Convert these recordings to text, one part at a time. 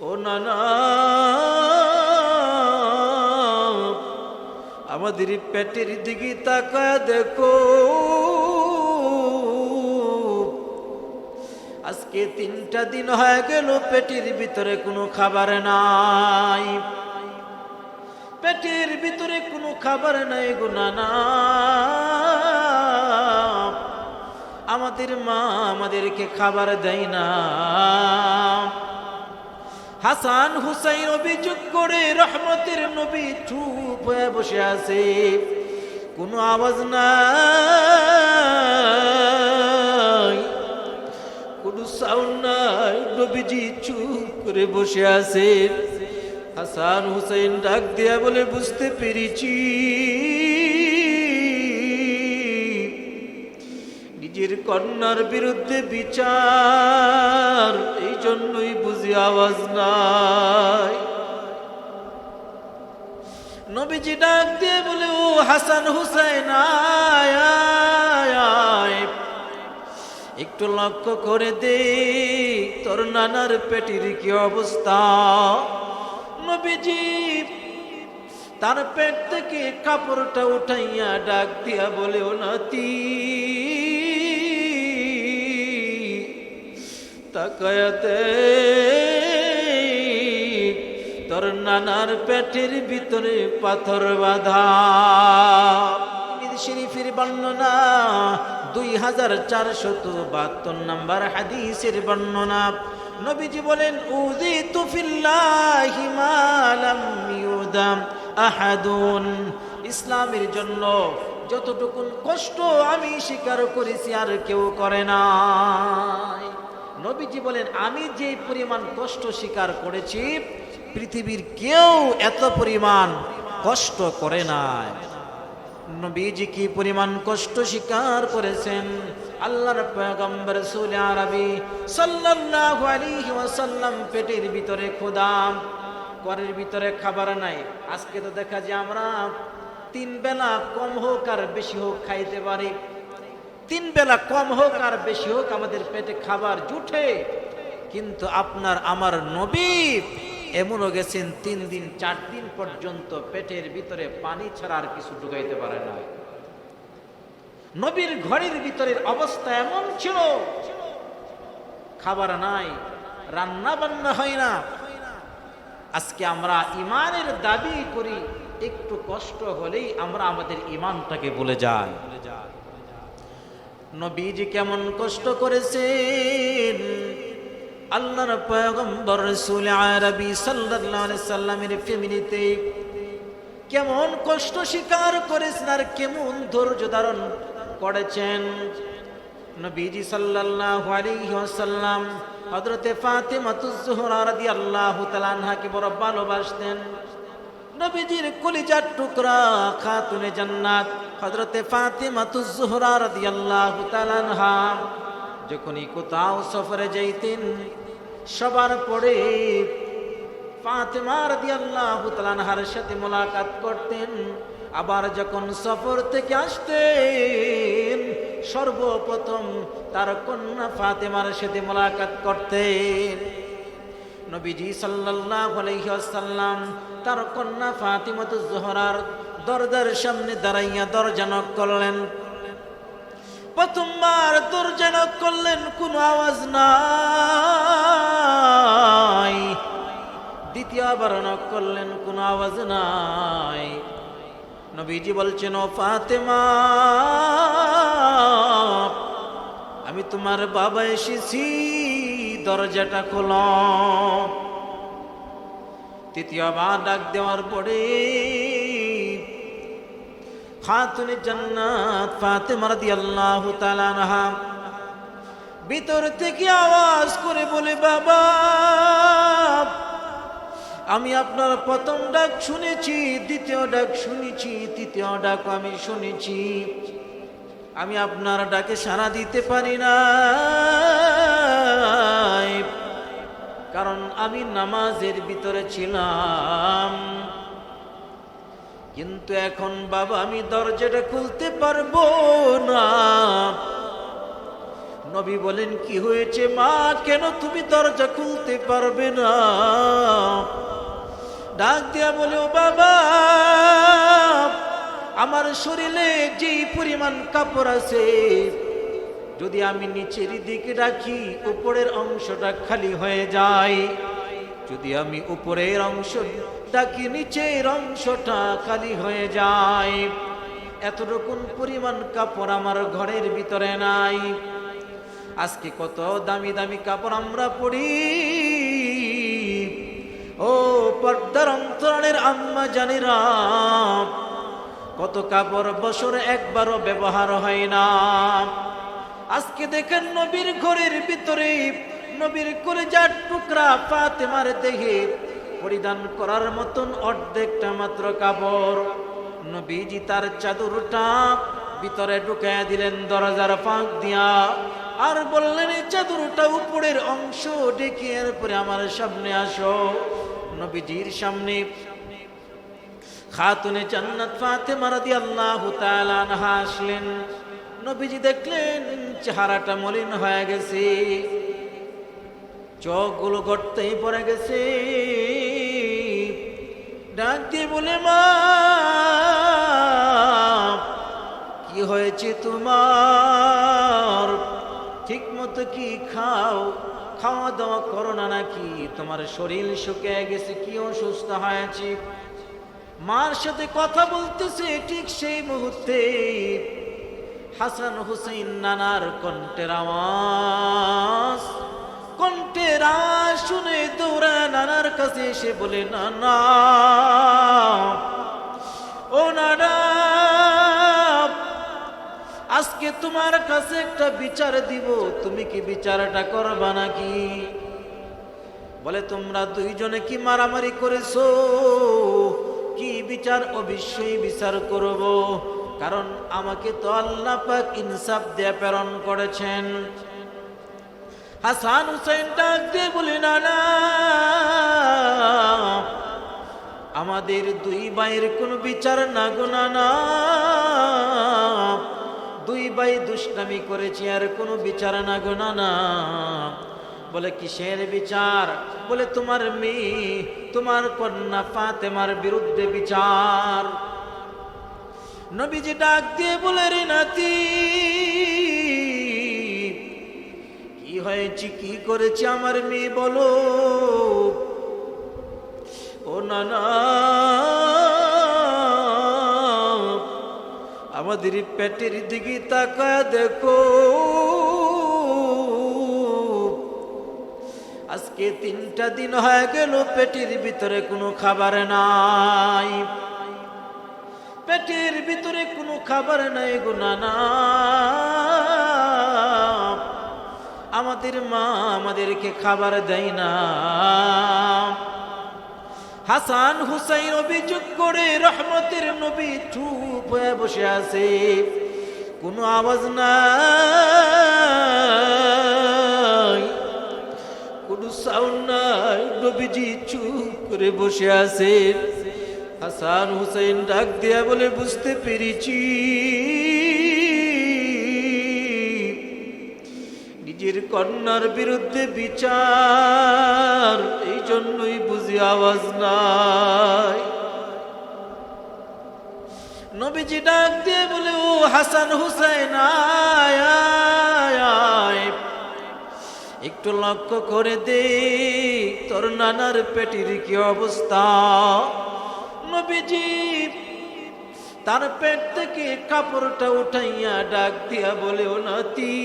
ও নানা, আমাদের পেটের দিকে তাকায় দেখো। আজকে তিনটা দিন হয়ে গেল পেটের ভিতরে কোনো খাবার নাই। পেটের ভিতরে কোনো খাবার নাই গো নানা। আমাদের মা আমাদেরকে খাবার দেয় না। হাসান হুসাইন অভিযোগ করে রহমতের নবী চুপ হয়ে বসে আছে। কোনো আওয়াজ নাই, কোনো সাউন্ড নাই, নবীজি চুপ করে বসে আছে। হাসান হুসাইন ডাক দেয়া বলে, বুঝতে পেরেছি। নিজের কন্যার বিরুদ্ধে বিচার, এই জন্যই বুঝি আওয়াজ নাই নবীজি ডাক দিয়ে বলে, ও হাসান হুসাইন। একটু লক্ষ্য করে দে তোর নানার পেটির কি অবস্থা নবীজি তার পেট থেকে কাপড়টা উঠাইয়া ডাক দিয়া বলে, ও নাতি তাকায়াতে, তোর নানার পেটের ভিতরে পাথর বাঁধা। শরীফের বর্ণনা দুই হাজার চারশত বাহাত্তর নাম্বার হাদিসের বর্ণনা। নবীজি বলেন উদি তুফিল্লাহি মালাম ইউদাম আহাদুন। ইসলামের জন্য যতটুকুন কষ্ট আমি স্বীকার করেছি আর কেউ করে নাই। নবীজি বলেন, আমি যে পরিমাণ কষ্ট স্বীকার করেছি, পৃথিবীর কেউ এত পরিমাণ কষ্ট করে নাই। নবীজি কি পরিমাণ কষ্ট স্বীকার করেছেন? আল্লাহর পয়গম্বর রাসূল আরবি সাল্লাল্লাহু আলাইহি ওয়াসাল্লাম পেটের ভিতরে খোদাম ঘরের ভিতরে খাবার নাই। আজকে তো দেখা যায় আমরা তিন বেলা কম হোক আর বেশি হোক খাইতে পারি। তিন বেলা কম হোক আর বেশি হোক আমাদের পেটে খাবার জুটে কিন্তু আপনার, আমার নবী এমনও গেছেন, তিন দিন, চার দিন পর্যন্ত পেটের ভিতরে পানি ছাড়া আর কিছু ঢুকাইতে পারে না। নবীর ঘরের ভিতরের অবস্থা এমন ছিল, খাবার নাই, রান্না বান্না হয় না। আজকে আমরা ইমানের দাবি করি, একটু কষ্ট হলেই আমরা আমাদের ইমানটাকে বলে যাই। নবীজি কেমন কষ্ট করেছেন? আল্লাহর পয়গম্বর রাসূল আরবি আলাইহি সাল্লামের ফ্যামিলিতে কেমন কষ্ট স্বীকার করেছেন আর কেমন ধৈর্য ধারণ করেছেন? নবীজি সাল্লাল্লাহু আলাইহি ওয়াসাল্লাম হযরতে ফাতিমাতুজ জোহরা রাদিয়াল্লাহু তাআলা আনহাকে বড় ভালোবাসতেন। নবীজির কলিজার টুকরা খাতুনে জান্নাত। হযরতে ফাতিমাতুজ জোহরা রাদিয়াল্লাহু তাআলা আনহা। যখনই কোথাও সফরে যাইতেন, সবার পরে ফাতেমা রাদিয়াল্লাহু তাআলা আনহার সাথে মোলাকাত করতেন। আবার যখন সফর থেকে আসতেন, সর্বপ্রথম তার কন্যা ফাতেমার সাথে মোলাকাত করতেন। নবীজি সাল্লাল্লাহু আলাইহি ওয়াসাল্লাম তার কন্যা ফাতিমাতুজ জোহরার দরজার সামনে দাঁড়াইয়া দরজা নক করলেন। প্রথমবার দরজা নক করলেন, কোনো আওয়াজ নাই। দ্বিতীয়বার নক করলেন, কোনো আওয়াজ নাই। নবীজি বলছেন, ও ফাতেমা, আমি তোমার বাবা এসেছি, দরজাটা খোল। তৃতীয়বার ডাক দেওয়ার পরে খাতুনে জান্নাত ফাতেমা রাদিয়াল্লাহু তাআলা আনহা ভিতর থেকে আওয়াজ করে বলে, বাবা, আমি আপনার প্রথম ডাক শুনেছি, দ্বিতীয় ডাক শুনেছি, তৃতীয় ডাক আমি শুনেছি। আমি আপনার ডাকে সাড়া দিতে পারি না। কারণ আমি নামাজের ভিতরে ছিলাম। কিন্তু এখন বাবা, আমি দরজাটা খুলতে পারব না। নবী বলেন, কি হয়েছে মা? কেন তুমি দরজা খুলতে পারবে না? ডাক দিয়া বলে, ও বাবা, আমার শরীরে যেই পরিমাণ কাপড় আছে যদি আমি নিচের দিকে রাখি, উপরের অংশটা খালি হয়ে যায়। যদি আমি উপরের অংশ ডাকি, নিচের অংশটা খালি হয়ে যায়। এতটুকুন পরিমাণ কাপড় আমার ঘরের ভিতরে নাই। আজকে কত দামি দামি কাপড় আমরা পরি। ও পর্দার অন্তরণের আম্মা জানিরা, কত কাপড় বছরে একবারও ব্যবহার হয় না। আজকে দেখেন নবীর ঘরের ভিতরে নবীর করে যার টুকরা ফাতেমার দেহে পরিধান করার মতন অর্ধেকটা মাত্র কাপড়। নবীজি তার চাদরটা ভিতরে ঢুকাইয়া দিলেন, দরজার ফাঁক দিয়া। আর বললেন, এই চাদরটা উপরের অংশ ডেকে এরপরে আমার সামনে আসো। নবীজির সামনে খাতুনে জান্নাত ফাতেমা রাদিয়াল্লাহু তাআলা আনহা আসলেন। নবীজি দেখলেন, চেহারাটা মলিন হয়ে গেছে। চোখগুলো গর্তেই পড়ে গেছে। ডাক দিয়ে বলে, মা, কি হয়েছে তোমার? ঠিক মতো কি খাও? খাওয়া দাওয়া করো না নাকি? তোমার শরীর শুকিয়ে গেছে, কি অসুস্থ হয়েছে? মার সাথে কথা বলতেছে ঠিক সেই মুহূর্তে। হাসান হুসেন নানার কণ্ঠের আওয়াজ। কণ্ঠের আওয়াজ শুনে দৌড়া নানার কাছে এসে বলে, নানা, ও নানা, আজকে তোমার কাছে একটা বিচার দিব। তুমি কি বিচারটা করবা নাকি? বলে, তোমরা দুইজনে কি মারামারি করেছ? কি বিচার অবশ্যই বিচার করব? কারণ আমাকে তো আল্লাহ পাক ইনসাফ দিয়ে প্রেরণ করেছেন। হাসান হুসেন ডাক দিয়ে বলি, না আমাদের দুই ভাইয়ের কোনো বিচার না গোনা না দুই ভাই দুষ্টামি করেছি আর কোনো বিচার না গোনা না, বলে কিসের বিচার? বলে তোমার মেয়ে, তোমার কন্যা ফাতেমার বিরুদ্ধে বিচার। নবীজি ডাক দিয়ে বলে রে নাতি, কি হয়েছে, কি করেছে আমার মেয়ে বলো? ও নানা, আমাদের পেটের দিকে তাকায় দেখো। আজকে তিনটা দিন হয়ে গেল, পেটের ভিতরে কোনো খাবার নাই। পেটের ভিতরে কোনো খাবার নাই গো নানা। আমাদের মা আমাদেরকে খাবার দেয় না। হাসান হুসাইন অভিযোগ করে রহমতের নবী চুপ হয়ে বসে আছে। কোনো আওয়াজ নাই, কোনো সাউন্ড নাই, নবীজি চুপ করে বসে আছে। হাসান হুসাইন ডাক দিয়া বলে, বুঝতে পেরেছি। নিজের কন্যার বিরুদ্ধে বিচার, এই জন্যই বুঝি আওয়াজ নাই। নবীজি ডাক দিয়ে বলে, ও হাসান আয়। একটু লক্ষ্য করে দে তোর নানার পেটির কি অবস্থা? নবীজি তার পেট থেকে কাপড়টা উঠাইয়া ডাক দিয়া বলে, ও নাতি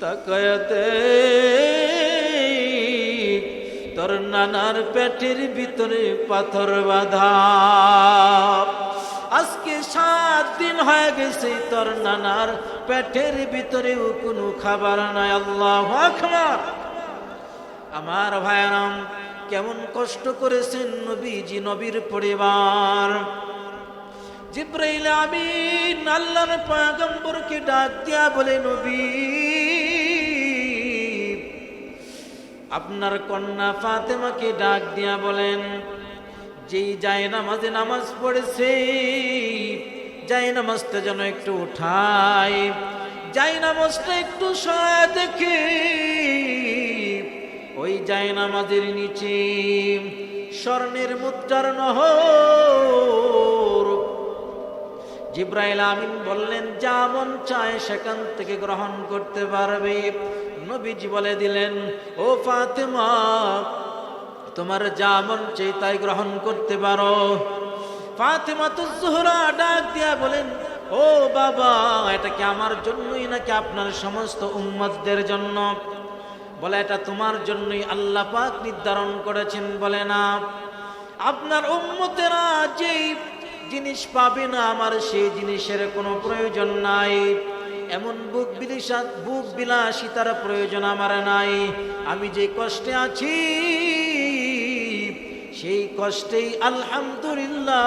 তাকায়াতে তোর নানার পেটের ভিতরে পাথর বাঁধা। আজকে সাত দিন হয়ে গেছে, তোর নানার পেটের ভিতরেও কোনো খাবার নাই, আল্লাহ আকবার। আমার ভাইরাম কেমন কষ্ট করেছেন নবীজি, নবীর পরিবার। জিব্রাইল আমিন আল্লাহর পয়গম্বরকে ডাক দিয়া বলে, নবী, আপনার কন্যা ফাতেমাকে ডাক দিয়া বলেন, যেই যায় নামাজে নামাজ পড়েছে যাই নামাজটা যেন একটু উঠাই যাই নামাজটা একটু সহায় দেখি ওই যাই নামাজের নিচে স্বর্ণের মুদ্রার নহর। জিব্রাইল আমিন বললেন, যা মন চায় সেখান থেকে গ্রহণ করতে পারবে। নবীজি বলে দিলেন, ও ফাতেমা, তোমার যা মন চাই তাই গ্রহণ করতে পারো। ফাতেমা তো জোহরা ডাক দিয়া বলেন, ও বাবা, এটা কি আমার জন্যই নাকি আপনার সমস্ত উম্মতদের জন্য? বলে, এটা তোমার জন্যই আল্লাহ পাক নির্ধারণ করেছেন, বলে না। আপনার উম্মতেরা যেই জিনিস পাবে না, আমার সেই জিনিসের কোনো প্রয়োজন নাই। এমন বুক বিলাসা, বুক বিলাসিতার প্রয়োজন আমার নাই। আমি যে কষ্টে আছি, সেই কষ্টেই আলহামদুলিল্লাহ,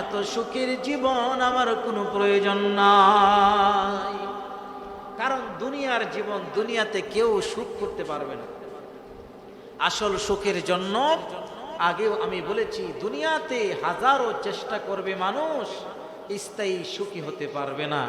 এত সুখের জীবন আমার কোনো প্রয়োজন নাই। দুনিয়ার জীবন দুনিয়াতে কেউ সুখ করতে পারবে না। আসল সুখের জন্য আগেও আমি বলেছি, দুনিয়াতে হাজারো চেষ্টা করবে মানুষ, স্থায়ী সুখী হতে পারবে না।